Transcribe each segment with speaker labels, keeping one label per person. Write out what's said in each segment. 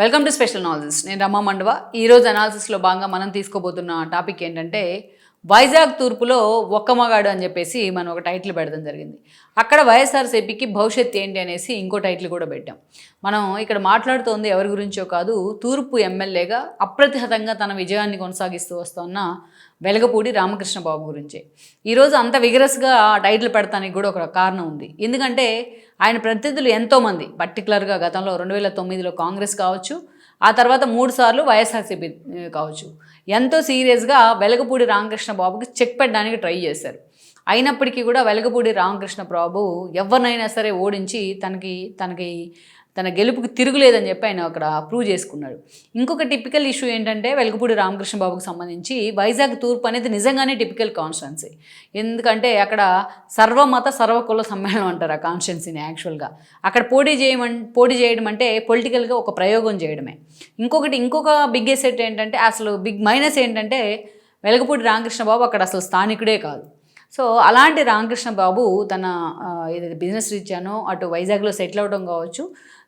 Speaker 1: Welcome to special analysis నేను రమ్మ మండవ. ఈరోజు అనాలిసిస్లో భాగంగా మనం తీసుకోబోతున్న టాపిక్ ఏంటంటే వైజాగ్ తూర్పులో ఒక్క మగాడు అని చెప్పేసి మనం ఒక టైటిల్ పెడడం జరిగింది. అక్కడ వైఎస్ఆర్సీపీకి భవిష్యత్ ఏంటి అనేసి ఇంకో టైటిల్ కూడా పెట్టాం. మనం ఇక్కడ మాట్లాడుతోంది ఎవరి గురించో కాదు తూర్పు ఎమ్మెల్యేగా అప్రతిహతంగా తన విజయాన్ని కొనసాగిస్తూ వస్తున్న వెలగపూడి రామకృష్ణ బాబు గురించే ఈరోజు అంత విగరస్గా టైటిల్ పెడతానికి కూడా ఒక కారణం ఉంది. ఎందుకంటే ఆయన ప్రతినిధులు ఎంతోమంది. పర్టికులర్గా గతంలో రెండు వేల తొమ్మిదిలో కాంగ్రెస్ కావచ్చు ఆ తర్వాత మూడు సార్లు వైఎస్ఆర్సీపీ కావచ్చు. ఎంతో సీరియస్గా వెలగపూడి రామకృష్ణ బాబుకి చెక్ పెట్టడానికి ట్రై చేశారు. అయినప్పటికీ కూడా వెలగపూడి రామకృష్ణ బాబు ఎవరినైనా సరే ఓడించి తనకి తనకి తన గెలుపుకి తిరుగులేదని చెప్పి ఆయన అక్కడ ప్రూవ్ చేసుకున్నాడు. ఇంకొక టిపికల్ ఇష్యూ ఏంటంటే వెలగపూడి రామకృష్ణ బాబుకు సంబంధించి వైజాగ్ తూర్పు అనేది నిజంగానే టిపికల్ కాన్స్టిట్యున్సీ ఎందుకంటే అక్కడ సర్వమత సర్వకుల సమ్మేళనం అంటారు ఆ కాన్స్టిట్యున్సీని యాక్చువల్గా అక్కడ పోటీ చేయమం పోటీ చేయడం అంటే పొలిటికల్గా ఒక ప్రయోగం చేయడమే. ఇంకొకటి ఇంకొక బిగ్ ఎసెట్ ఏంటంటే అసలు బిగ్ మైనస్ ఏంటంటే వెలగపూడి రామకృష్ణ బాబు అక్కడ అసలు స్థానికుడే కాదు. సో అలాంటి రామకృష్ణ బాబు తన ఏదైతే బిజినెస్ రీత్యానో అటు వైజాగ్లో సెటిల్ అవడం కావచ్చు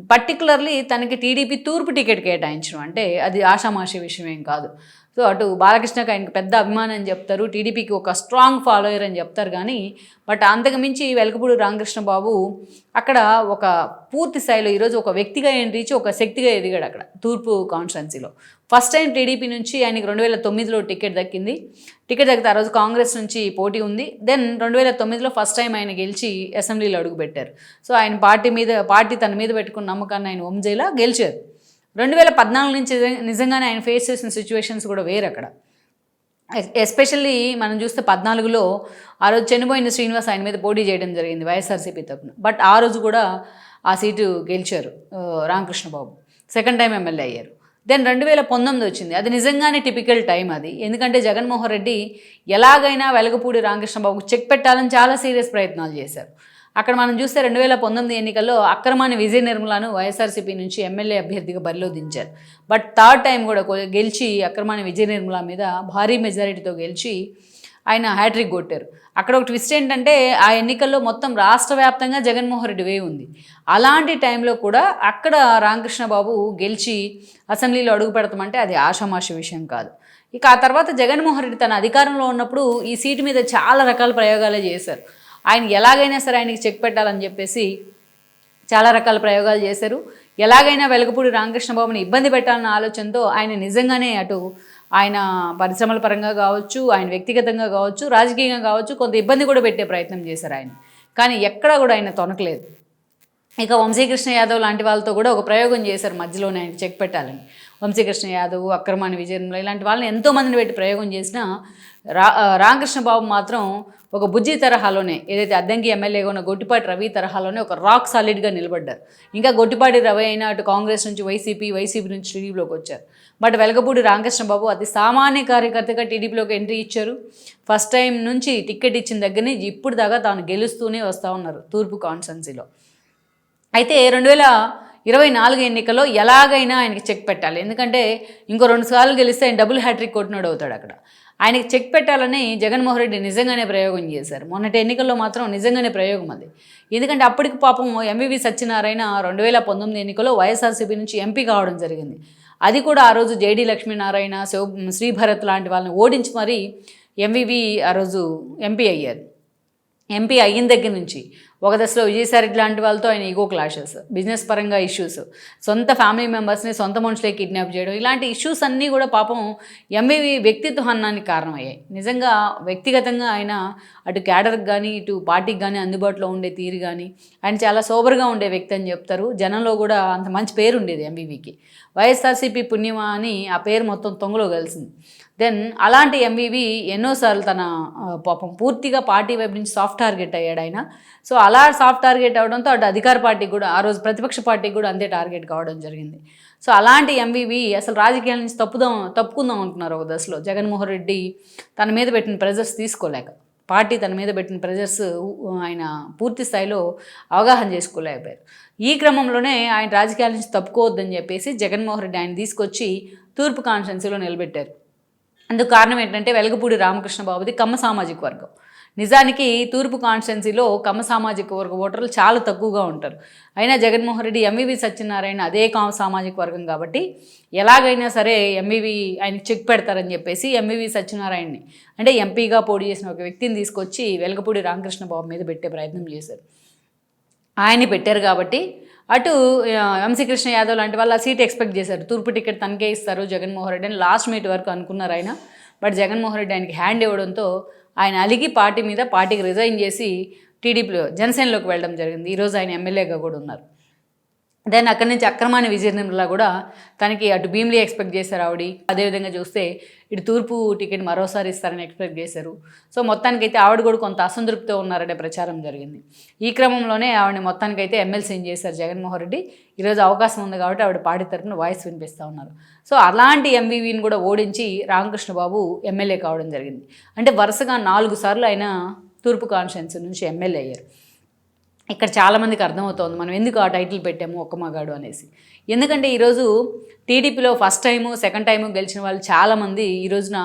Speaker 1: పర్టికులర్లీ తనకి టీడీపీ తూర్పు టికెట్ కేటాయించడం. అంటే అది ఆషామాషి విషయం ఏం కాదు. సో అటు బాలకృష్ణకి ఆయనకు పెద్ద అభిమానం అని చెప్తారు టీడీపీకి ఒక స్ట్రాంగ్ ఫాలోయర్ అని చెప్తారు కానీ బట్ అంతకు మించి వెలకపూడి రామకృష్ణ బాబు అక్కడ ఒక పూర్తి స్థాయిలో ఈరోజు ఒక వ్యక్తిగా ఆయన రీచ్ ఒక శక్తిగా ఎదిగాడు అక్కడ తూర్పు కాన్స్టిట్యున్సీలో. ఫస్ట్ టైం టీడీపీ నుంచి ఆయనకి రెండు వేల తొమ్మిదిలో టికెట్ దక్కింది. టికెట్ దక్కితే ఆ రోజు కాంగ్రెస్ నుంచి పోటీ ఉంది. దెన్ రెండు వేల తొమ్మిదిలో ఫస్ట్ టైం ఆయన గెలిచి అసెంబ్లీలో అడుగుపెట్టారు. సో ఆయన పార్టీ మీద పార్టీ తన మీద పెట్టుకున్న నమ్మకాన్ని ఆయన ఒంజేలా గెలిచారు. రెండు వేల పద్నాలుగు నుంచి నిజంగానే ఆయన ఫేస్ చేసిన సిచ్యువేషన్స్ కూడా వేరు అక్కడ. ఎస్పెషల్లీ మనం చూస్తే పద్నాలుగులో ఆ రోజు చనిపోయిన శ్రీనివాస్ ఆయన మీద పోటీ చేయడం జరిగింది వైఎస్ఆర్సీపీ తరపున. బట్ ఆ రోజు కూడా ఆ సీటు గెలిచారు Ramakrishnababu. Ramakrishna Babu second time MLA అయ్యారు. దెన్ రెండు వేల పంతొమ్మిది వచ్చింది. అది నిజంగానే టిపికల్ టైం అది. ఎందుకంటే జగన్మోహన్ రెడ్డి ఎలాగైనా వెలగపూడి రామకృష్ణ బాబుకు చెక్ పెట్టాలని చాలా సీరియస్ ప్రయత్నాలు చేశారు. అక్కడ మనం చూస్తే రెండు వేల పంతొమ్మిది ఎన్నికల్లో అక్రమాన్ని విజయ నిర్మలను వైఎస్ఆర్సీపీ నుంచి ఎమ్మెల్యే అభ్యర్థిగా బరిలో దించారు బట్ థర్డ్ టైం కూడా గెలిచి అక్రమాన్ని విజయ నిర్మల మీద భారీ మెజారిటీతో గెలిచి ఆయన హ్యాట్రిక్ కొట్టారు. అక్కడ ఒక ట్విస్ట్ ఏంటంటే ఆ ఎన్నికల్లో మొత్తం రాష్ట్ర వ్యాప్తంగా జగన్మోహన్ రెడ్డి వే ఉంది. అలాంటి టైంలో కూడా అక్కడ రామకృష్ణ బాబు గెలిచి అసెంబ్లీలో అడుగు పెడతామంటే అది ఆషామాష విషయం కాదు. ఇక ఆ తర్వాత జగన్మోహన్ రెడ్డి తన అధికారంలో ఉన్నప్పుడు ఈ సీటు మీద చాలా రకాల ప్రయోగాలే చేశారు. ఆయన ఎలాగైనా సరే ఆయనకి చెక్ పెట్టాలని చెప్పేసి చాలా రకాల ప్రయోగాలు చేశారు. ఎలాగైనా వెలగపూడి రామకృష్ణబాబుని ఇబ్బంది పెట్టాలన్న ఆలోచనతో ఆయన నిజంగానే అటు ఆయన పరిశ్రమల పరంగా కావచ్చు ఆయన వ్యక్తిగతంగా కావచ్చు రాజకీయంగా కావచ్చు కొంత ఇబ్బంది కూడా పెట్టే ప్రయత్నం చేశారు ఆయన. కానీ ఎక్కడా కూడా ఆయన తొనకలేదు. ఇక వంశీకృష్ణ యాదవ్ లాంటి వాళ్ళతో కూడా ఒక ప్రయోగం చేశారు మధ్యలోనే ఆయన చెక్ పెట్టాలని. వంశీకృష్ణ యాదవ్ అక్రమాని విజయంలో ఇలాంటి వాళ్ళని ఎంతోమందిని పెట్టి ప్రయోగం చేసినా రా రామకృష్ణ బాబు మాత్రం ఒక బుజ్జి తరహాలోనే ఏదైతే అద్దంకి ఎమ్మెల్యేగా ఉన్న గొట్టిపాటి రవి తరహాలోనే ఒక రాక్ సాలిడ్గా నిలబడ్డారు. ఇంకా గొట్టిపాటి రవి అయినా అటు కాంగ్రెస్ నుంచి వైసీపీ వైసీపీ నుంచి టీడీపీలోకి వచ్చారు. బట్ వెలగపూడి రామకృష్ణ బాబు అతి సామాన్య కార్యకర్తగా టీడీపీలోకి ఎంట్రీ ఇచ్చారు. ఫస్ట్ టైం నుంచి టికెట్ ఇచ్చిన దగ్గర నుంచి ఇప్పుడు దాకా తాను గెలుస్తూనే వస్తూ ఉన్నారు తూర్పు కాన్స్టెన్సీలో. అయితే రెండు వేల ఇరవై నాలుగు ఎన్నికల్లో ఎలాగైనా ఆయనకి చెక్ పెట్టాలి. ఎందుకంటే ఇంకో రెండు సార్లు గెలిస్తే ఆయన డబుల్ హ్యాట్రిక్ కొట్టినోడు అవుతాడు అక్కడ. ఆయనకి చెక్ పెట్టాలని జగన్మోహన్ రెడ్డి నిజంగానే ప్రయోగం చేశారు. మొన్నటి ఎన్నికల్లో మాత్రం నిజంగానే ప్రయోగం అది. ఎందుకంటే అప్పటికి పాపం ఎంవివి సత్యనారాయణ రెండు వేల పంతొమ్మిది ఎన్నికల్లో వైఎస్ఆర్సీపీ నుంచి ఎంపీ కావడం జరిగింది. అది కూడా ఆ రోజు జేడీ లక్ష్మీనారాయణ శివ శ్రీభరత్ లాంటి వాళ్ళని ఓడించి మరీ ఎంవివి ఆ రోజు ఎంపీ అయ్యారు. ఎంపీ అయిన దగ్గర నుంచి. ఒక దశలో విజయసాయి లాంటి వాళ్ళతో ఆయన ఈగో క్లాషెస్ బిజినెస్ పరంగా ఇష్యూస్ సొంత ఫ్యామిలీ మెంబర్స్ని సొంత మనుషులే కిడ్నాప్ చేయడం ఇలాంటి ఇష్యూస్ అన్నీ కూడా పాపం ఎంబీవి వ్యక్తిత్వ హన్నానికి కారణమయ్యాయి. నిజంగా వ్యక్తిగతంగా ఆయన అటు క్యాడర్కి కానీ ఇటు పార్టీకి కానీ అందుబాటులో ఉండే తీరు కానీ ఆయన చాలా సోబర్గా ఉండే వ్యక్తి అని చెప్తారు. జనంలో కూడా అంత మంచి పేరు ఉండేది ఎంబీవీకి వైఎస్ఆర్సీపీ పుణ్యమా అని ఆ పేరు మొత్తం తొంగలో కలిసింది. దెన్ అలాంటి ఎంవివి ఎన్నోసార్లు తన పాపం పూర్తిగా పార్టీ వైపు నుంచి సాఫ్ట్ టార్గెట్ అయ్యాడు ఆయన. సో అలా సాఫ్ట్ టార్గెట్ అవడంతో అటు అధికార పార్టీకి కూడా ఆ రోజు ప్రతిపక్ష పార్టీకి కూడా అంతే టార్గెట్ కావడం జరిగింది. సో అలాంటి ఎంవివి అసలు రాజకీయాల నుంచి తప్పుదాం తప్పుకుందాం అనుకున్నారు ఒక దశలో. జగన్మోహన్ రెడ్డి తన మీద పెట్టిన ప్రెజర్స్ తీసుకోలేక. పార్టీ తన మీద పెట్టిన ప్రెజర్స్ ఆయన పూర్తి స్థాయిలో అవగాహన చేసుకోలేకపోయారు. ఈ క్రమంలోనే ఆయన రాజకీయాల నుంచి తప్పుకోవద్దని చెప్పేసి జగన్మోహన్ రెడ్డి ఆయన తీసుకొచ్చి తూర్పు కాన్స్టిట్యున్సీలో నిలబెట్టారు. అందుకు కారణం ఏంటంటే వెలగపూడి రామకృష్ణ బాబుది కమ్మ సామాజిక వర్గం. నిజానికి తూర్పు కాన్స్టిట్యున్సీలో కమ్మ సామాజిక వర్గ ఓటర్లు చాలా తక్కువగా ఉంటారు. అయినా జగన్మోహన్ రెడ్డి ఎంవివి సత్యనారాయణ అదే కమ సామాజిక వర్గం కాబట్టి ఎలాగైనా సరే ఎంవివి ఆయనకి చెక్ పెడతారని చెప్పేసి ఎంవివి సత్యనారాయణని అంటే ఎంపీగా పోటీ చేసిన ఒక వ్యక్తిని తీసుకొచ్చి వెలగపూడి రామకృష్ణ బాబు మీద పెట్టే ప్రయత్నం చేశారు. ఆయన్ని పెట్టారు కాబట్టి అటు ఆ, వంశీకృష్ణ యాదవ్ లాంటి వాళ్ళు ఆ సీట్ ఎక్స్పెక్ట్ చేశారు. తూర్పు టికెట్ తనకే ఇస్తారు జగన్మోహన్ రెడ్డి అని లాస్ట్ మీట్ వరకు అనుకున్నారు ఆయన. బట్ జగన్మోహన్ రెడ్డి ఆయనకి హ్యాండ్ ఇవ్వడంతో ఆయన అలిగి పార్టీ మీద పార్టీకి రిజైన్ చేసి టీడీపీలో జనసేనలోకి వెళ్ళడం జరిగింది. ఈరోజు ఆయన ఎమ్మెల్యేగా కూడా ఉన్నారు. దెన్ అక్కడి నుంచి అక్రమాన్ని విజయనగరంలో కూడా తనకి అటు భీమిలీ ఎక్స్పెక్ట్ చేశారు ఆవిడ. అదేవిధంగా చూస్తే ఇటు తూర్పు టికెట్ మరోసారి ఇస్తారని ఎక్స్పెక్ట్ చేశారు. సో మొత్తానికైతే ఆవిడ కూడా కొంత అసంతృప్తితో ఉన్నారనే ప్రచారం జరిగింది. ఈ క్రమంలోనే ఆవిడని మొత్తానికైతే ఎమ్మెల్సీ చేశారు జగన్మోహన్ రెడ్డి. ఈరోజు అవకాశం ఉంది కాబట్టి ఆవిడ పాడి తరఫున వాయిస్ వినిపిస్తూ ఉన్నారు. సో అలాంటి ఎంవీవీని కూడా ఓడించి రామకృష్ణ బాబు ఎమ్మెల్యే కావడం జరిగింది. అంటే వరుసగా నాలుగు సార్లు ఆయన తూర్పు కాన్స్టిట్యున్సీ నుంచి ఎమ్మెల్యే అయ్యారు. ఇక్కడ చాలామందికి అర్థమవుతోంది మనం ఎందుకు ఆ టైటిల్ పెట్టాము ఒక్క మగాడు అనేసి. ఎందుకంటే ఈరోజు టీడీపీలో ఫస్ట్ టైము సెకండ్ టైము గెలిచిన వాళ్ళు చాలామంది ఈ రోజున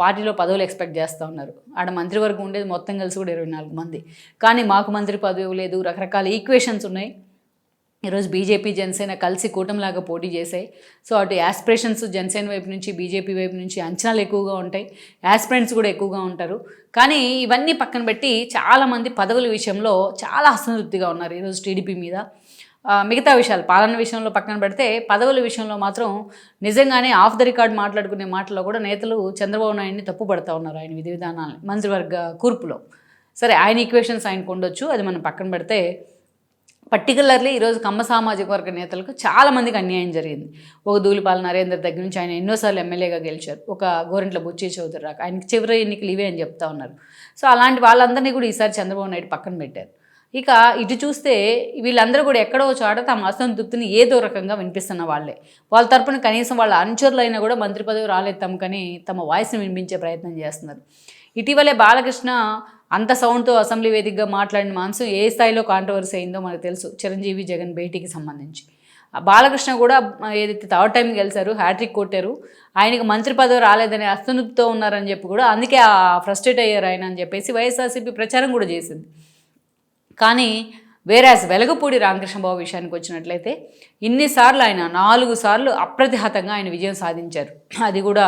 Speaker 1: పార్టీలో పదవులు ఎక్స్పెక్ట్ చేస్తూ ఉన్నారు. ఆడ మంత్రివర్గం ఉండేది మొత్తం కలిసి కూడా ఇరవై నాలుగు మంది. కానీ మాకు మంత్రి పదవి లేదు రకరకాల ఈక్వేషన్స్ ఉన్నాయి. ఈరోజు బీజేపీ జనసేన కలిసి కూటమిలాగా పోటీ చేశాయి. సో అటు యాస్పిరేషన్స్ జనసేన వైపు నుంచి బీజేపీ వైపు నుంచి అంచనాలు ఎక్కువగా ఉంటాయి. యాస్పిరెంట్స్ కూడా ఎక్కువగా ఉంటారు. కానీ ఇవన్నీ పక్కన పెట్టి చాలామంది పదవుల విషయంలో చాలా అసంతృప్తిగా ఉన్నారు ఈరోజు టీడీపీ మీద. మిగతా విషయాలు పాలన విషయంలో పక్కన పెడితే పదవుల విషయంలో మాత్రం నిజంగానే ఆఫ్ ద రికార్డ్ మాట్లాడుకునే మాటల్లో కూడా నేతలు చంద్రబాబు నాయుడిని తప్పుపడతా ఉన్నారు ఆయన విధి విధానాలని మంత్రివర్గ కూర్పులో. సరే ఆయన ఈక్వేషన్స్ ఆయనకు ఉండొచ్చు. అది మనం పక్కన పెడితే పర్టికులర్లీ ఈరోజు కమ్మ సామాజిక వర్గ నేతలకు చాలామందికి అన్యాయం జరిగింది. ఒక దూలిపాల నరేందర్ దగ్గర నుంచి ఆయన ఎన్నోసార్లు ఎమ్మెల్యేగా గెలిచారు. ఒక గోరింట్ల బుచ్చి చౌదరి రాక ఆయనకి చివరి ఎన్నికలు ఇవే అని చెప్తా ఉన్నారు. సో అలాంటి వాళ్ళందరినీ కూడా ఈసారి చంద్రబాబు నాయుడు పక్కన పెట్టారు. ఇక ఇటు చూస్తే వీళ్ళందరూ కూడా ఎక్కడో చోట తమ అసంతృప్తిని ఏదో రకంగా వినిపిస్తున్న వాళ్ళే. వాళ్ళ తరపున కనీసం వాళ్ళ అనుచరులైనా కూడా మంత్రి పదవి రాలేదు తమకని తమ వాయిస్ని వినిపించే ప్రయత్నం చేస్తున్నారు. ఇటీవలే బాలకృష్ణ అంత సౌండ్తో అసెంబ్లీ వేదికగా మాట్లాడిన మాంసం ఏ స్థాయిలో కాంట్రవర్సీ అయిందో మనకు తెలుసు. చిరంజీవి జగన్ భేటీకి సంబంధించి. ఆ బాలకృష్ణ కూడా ఏదైతే థర్డ్ టైం గెలిచారు హ్యాట్రిక్ కొట్టారు. ఆయనకు మంత్రి పదవి రాలేదని అసంతృప్తితో ఉన్నారని చెప్పి కూడా అందుకే ఆ ఫ్రస్ట్రేట్ అయ్యారు ఆయన అని చెప్పేసి వైఎస్ఆర్సీపీ ప్రచారం కూడా చేసింది. కానీ వేరాస్ వెలగపూడి రామకృష్ణబాబు విషయానికి వచ్చినట్లయితే ఇన్నిసార్లు ఆయన నాలుగు సార్లు అప్రతిహతంగా ఆయన విజయం సాధించారు. అది కూడా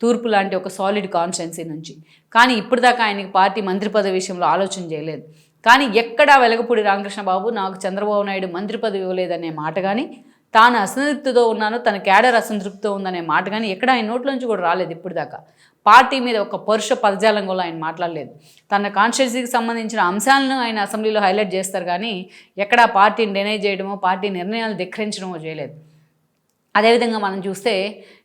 Speaker 1: తూర్పు లాంటి ఒక సాలిడ్ కాన్స్టిట్యున్సీ నుంచి. కానీ ఇప్పటిదాకా ఆయనకి పార్టీ మంత్రి పదవి విషయంలో ఆలోచన చేయలేదు. కానీ ఎక్కడా వెలగపూడి రామకృష్ణబాబు నాకు చంద్రబాబు నాయుడు మంత్రి పదవి ఇవ్వలేదనే మాట కానీ తాను అసంతృప్తితో ఉన్నాను తన క్యాడర్ అసంతృప్తితో ఉందనే మాట కానీ ఎక్కడ ఆయన నోట్లోంచి కూడా రాలేదు ఇప్పటిదాకా. పార్టీ మీద ఒక పరుష పదజాలం కూడా ఆయన మాట్లాడలేదు. తన కాన్స్టిట్యున్సీకి సంబంధించిన అంశాలను ఆయన అసెంబ్లీలో హైలైట్ చేస్తారు కానీ ఎక్కడా పార్టీని డినై చేయడమో పార్టీ నిర్ణయాలు ధిక్కరించడమో చేయలేదు. అదేవిధంగా మనం చూస్తే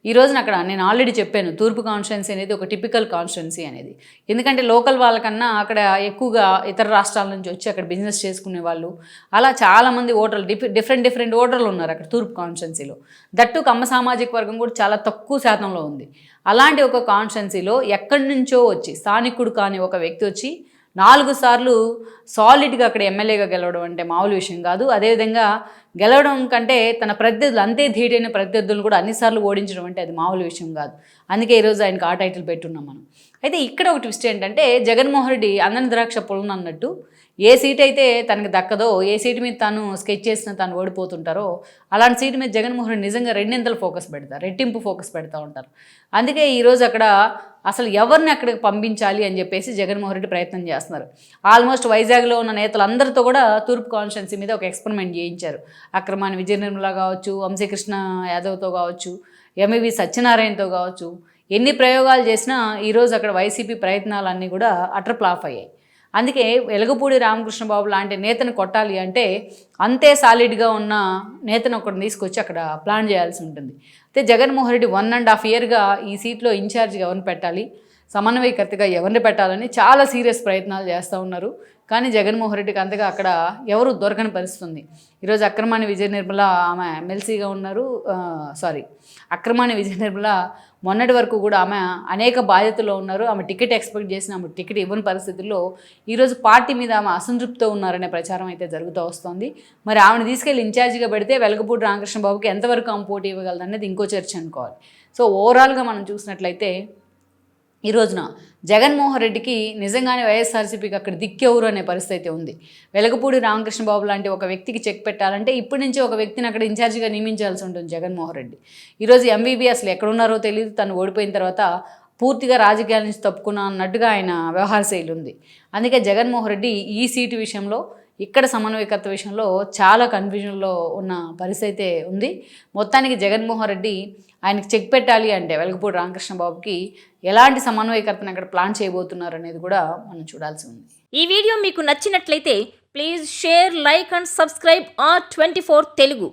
Speaker 1: ఈ రోజున అక్కడ నేను ఆల్రెడీ చెప్పాను తూర్పు కాన్స్టిట్యున్సీ అనేది ఒక టిపికల్ కాన్స్టిట్యున్సీ అనేది. ఎందుకంటే లోకల్ వాళ్ళకన్నా అక్కడ ఎక్కువగా ఇతర రాష్ట్రాల నుంచి వచ్చి అక్కడ బిజినెస్ చేసుకునే వాళ్ళు అలా చాలామంది ఓటర్లు డిఫ్ డిఫరెంట్ డిఫరెంట్ ఓటర్లు ఉన్నారు అక్కడ తూర్పు కాన్స్టిట్యున్సీలో దట్టు కమ్మ సామాజిక వర్గం కూడా చాలా తక్కువ శాతంలో ఉంది. అలాంటి ఒక కాన్స్టిట్యున్సీలో ఎక్కడి నుంచో వచ్చి స్థానికుడు కాని ఒక వ్యక్తి వచ్చి నాలుగు సార్లు సాలిడ్గా అక్కడ ఎమ్మెల్యేగా గెలవడం అంటే మామూలు విషయం కాదు. అదేవిధంగా గెలవడం కంటే తన ప్రత్యర్థులు అంతే ధీటైన ప్రత్యర్థులను కూడా అన్నిసార్లు ఓడించడం అంటే అది మామూలు విషయం కాదు. అందుకే ఈరోజు ఆయనకు ఆ టైటిల్ పెట్టున్నాం మనం. అయితే ఇక్కడ ఒక ట్విస్ట్ ఏంటంటే జగన్మోహన్ రెడ్డి అందని ద్రాక్ష పొలం అన్నట్టు ఏ సీట్ అయితే తనకి దక్కదో ఏ సీటు మీద తాను స్కెచ్ చేసిన తాను ఓడిపోతుంటారో అలాంటి సీటు మీద జగన్మోహన్ రెడ్డి నిజంగా రెండింతలు ఫోకస్ పెడతారు రెట్టింపు ఫోకస్ పెడతా ఉంటారు. అందుకే ఈరోజు అక్కడ అసలు ఎవరిని అక్కడికి పంపించాలి అని చెప్పేసి జగన్మోహన్ రెడ్డి ప్రయత్నం చేస్తున్నారు. ఆల్మోస్ట్ వైజాగ్లో ఉన్న నేతలందరితో కూడా తూర్పు కాన్స్టిట్యున్సీ మీద ఒక ఎక్స్పెరిమెంట్ చేయించారు. అక్రమాన్ని విజయ నిర్మల కావచ్చు వంశీకృష్ణ యాదవ్తో కావచ్చు ఎంఈవి సత్యనారాయణతో కావచ్చు ఎన్ని ప్రయోగాలు చేసినా ఈరోజు అక్కడ వైసీపీ ప్రయత్నాలన్నీ కూడా అటర్ ప్లాఫ్ అయ్యాయి. అందుకే వెలగపూడి రామకృష్ణ బాబు లాంటి నేతను కొట్టాలి అంటే అంతే సాలిడ్గా ఉన్న నేతను ఒకటి తీసుకొచ్చి అక్కడ ప్లాన్ చేయాల్సి ఉంటుంది. అయితే Jaganmohan Reddy one and half ఇయర్గా ఈ సీట్లో ఇన్ఛార్జ్గా ఎవరిని పెట్టాలి? సమన్వయకర్తగా ఎవరిని పెట్టాలని చాలా సీరియస్ ప్రయత్నాలు చేస్తూ ఉన్నారు. కానీ జగన్మోహన్ రెడ్డికి అంతగా అక్కడ ఎవరు దొరకని పరిస్థితుంది. ఈరోజు అక్రమాన్ని విజయ నిర్మల ఆమె ఎమ్మెల్సీగా ఉన్నారు. సారీ అక్రమాన్ని విజయ నిర్మల మొన్నటి వరకు కూడా ఆమె అనేక బాధ్యతలు ఉన్నారు. ఆమె టికెట్ ఎక్స్పెక్ట్ చేసిన ఆమె టికెట్ ఇవ్వని పరిస్థితుల్లో ఈరోజు పార్టీ మీద ఆమె అసంతృప్తితో ఉన్నారనే ప్రచారం అయితే జరుగుతూ వస్తుంది. మరి ఆమెను తీసుకెళ్ళి ఇన్ఛార్జిగా పెడితే వెలగపూడి రామకృష్ణ బాబుకి ఎంతవరకు ఆమె పోటీ ఇవ్వగలదనేది ఇంకో చర్చ అనుకోవాలి. సో ఓవరాల్గా మనం చూసినట్లయితే ఈ రోజున జగన్మోహన్ రెడ్డికి నిజంగానే వైఎస్ఆర్సీపీకి అక్కడ దిక్కెవరు అనే పరిస్థితి అయితే ఉంది. వెలగపూడి రామకృష్ణ బాబు లాంటి ఒక వ్యక్తికి చెక్ పెట్టాలంటే ఇప్పటి నుంచి ఒక వ్యక్తిని అక్కడ ఇన్ఛార్జిగా నియమించాల్సి ఉంటుంది జగన్మోహన్ రెడ్డి. ఈరోజు ఎంబీబీ అసలు ఎక్కడున్నారో తెలియదు తను ఓడిపోయిన తర్వాత పూర్తిగా రాజకీయాల నుంచి తప్పుకున్నా అన్నట్టుగా ఆయన వ్యవహార శైలి ఉంది. అందుకే జగన్మోహన్ రెడ్డి ఈ సీటు విషయంలో ఇక్కడ సమన్వయకర్త విషయంలో చాలా కన్ఫ్యూజన్లో ఉన్న పరిస్థితి అయితే ఉంది. మొత్తానికి జగన్మోహన్ రెడ్డి ఆయనకి చెక్ పెట్టాలి అంటే వెలగపూడి రామకృష్ణ బాబుకి ఎలాంటి సమన్వయకర్తను అక్కడ ప్లాన్ చేయబోతున్నారు అనేది కూడా మనం చూడాల్సి ఉంది.
Speaker 2: ఈ వీడియో మీకు నచ్చినట్లయితే please share like and subscribe R twenty four Telugu.